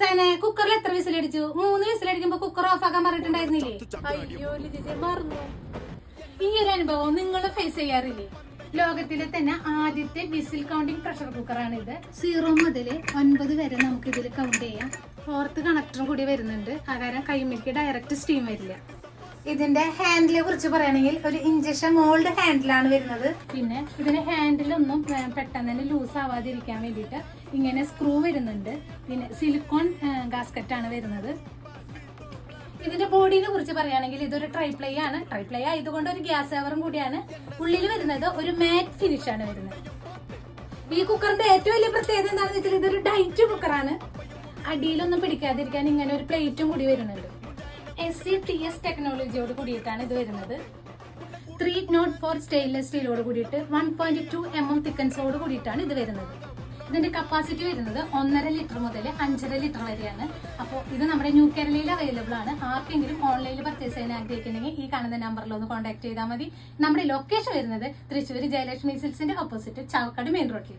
സേനെ കുക്കറിൽ എത്ര വിസിലടിച്ചു? മൂന്ന് വിസിൽ വിസിലടിക്കുമ്പോ കുക്കർ ഓഫ് ആക്കാൻ പറഞ്ഞിട്ടുണ്ടായിരുന്നില്ലേ? അയ്യോ മറന്നു ഈ ഒരു അനുഭവം നിങ്ങൾ ഫേസ് ചെയ്യാറില്ലേ? ലോകത്തിലെ തന്നെ ആദ്യത്തെ വിസിൽ കൗണ്ടിങ് പ്രഷർ കുക്കറാണ് ഇത്. സീറോ മുതൽ ഒൻപത് വരെ നമുക്ക് ഇതിൽ കൗണ്ട് ചെയ്യാം. ഫോർത്ത് കണക്ടറും കൂടി വരുന്നുണ്ട്. അകാരം കൈമിലേക്ക് ഡയറക്റ്റ് സ്റ്റീം വരില്ല. ഇതിന്റെ ഹാൻഡിലെ കുറിച്ച് പറയുകയാണെങ്കിൽ ഒരു ഇഞ്ചക്ഷൻ മോൾഡ് ഹാൻഡിലാണ് വരുന്നത്. പിന്നെ ഇതിന്റെ ഹാൻഡിലൊന്നും പെട്ടെന്ന് തന്നെ ലൂസ് ആവാതിരിക്കാൻ വേണ്ടിയിട്ട് ഇങ്ങനെ സ്ക്രൂ വരുന്നുണ്ട്. പിന്നെ സിലിക്കോൺ ഗാസ്കറ്റ് ആണ് വരുന്നത്. ഇതിന്റെ ബോഡിനെ കുറിച്ച് പറയുകയാണെങ്കിൽ ഇതൊരു ട്രൈപ്ലൈ ആണ്. ട്രൈപ്ലൈ ആയതുകൊണ്ട് ഒരു ഗ്യാസ് സേവറും കൂടിയാണ്. ഉള്ളിൽ വരുന്നത് ഒരു മാറ്റ് ഫിനിഷ് ആണ് വരുന്നത്. ഈ കുക്കറിന്റെ ഏറ്റവും വലിയ പ്രത്യേകത എന്താണെന്ന് വെച്ചാൽ ഇതൊരു ഡൈറ്റ് കുക്കറാണ് അടിയിലൊന്നും പിടിക്കാതിരിക്കാൻ ഇങ്ങനെ ഒരു പ്ലേറ്റും കൂടി വരുന്നുണ്ട്. എസ് സി ടി എസ് ടെക്നോളജിയോട് കൂടിയിട്ടാണ് ഇത് വരുന്നത്. ത്രീ നോട്ട് ഫോർ സ്റ്റെയിൻലെസ് സ്റ്റീലോട് കൂടിയിട്ട് one point two M M തിക്കൻസോട് കൂടിയിട്ടാണ് ഇത് വരുന്നത്. ഇതിന്റെ കപ്പാസിറ്റി വരുന്നത് ഒന്നര ലിറ്റർ മുതൽ അഞ്ചര ലിറ്റർ വരെയാണ്. അപ്പോൾ ഇത് നമ്മുടെ ന്യൂ കേരളയിൽ അവൈലബിൾ ആണ്. ആർക്കെങ്കിലും ഓൺലൈനിൽ പർച്ചേസ് ചെയ്യാൻ ആഗ്രഹിക്കുന്നുണ്ടെങ്കിൽ ഈ കാണുന്ന നമ്പറിൽ ഒന്ന് കോൺടാക്ട് ചെയ്താൽ മതി. നമ്മുടെ ലൊക്കേഷൻ വരുന്നത് തൃശ്ശൂർ ജയലക്ഷ്മി സിൽസിന്റെ ഓപ്പോസിറ്റ് ചാവക്കാട് മെയിൻ റോഡിൽ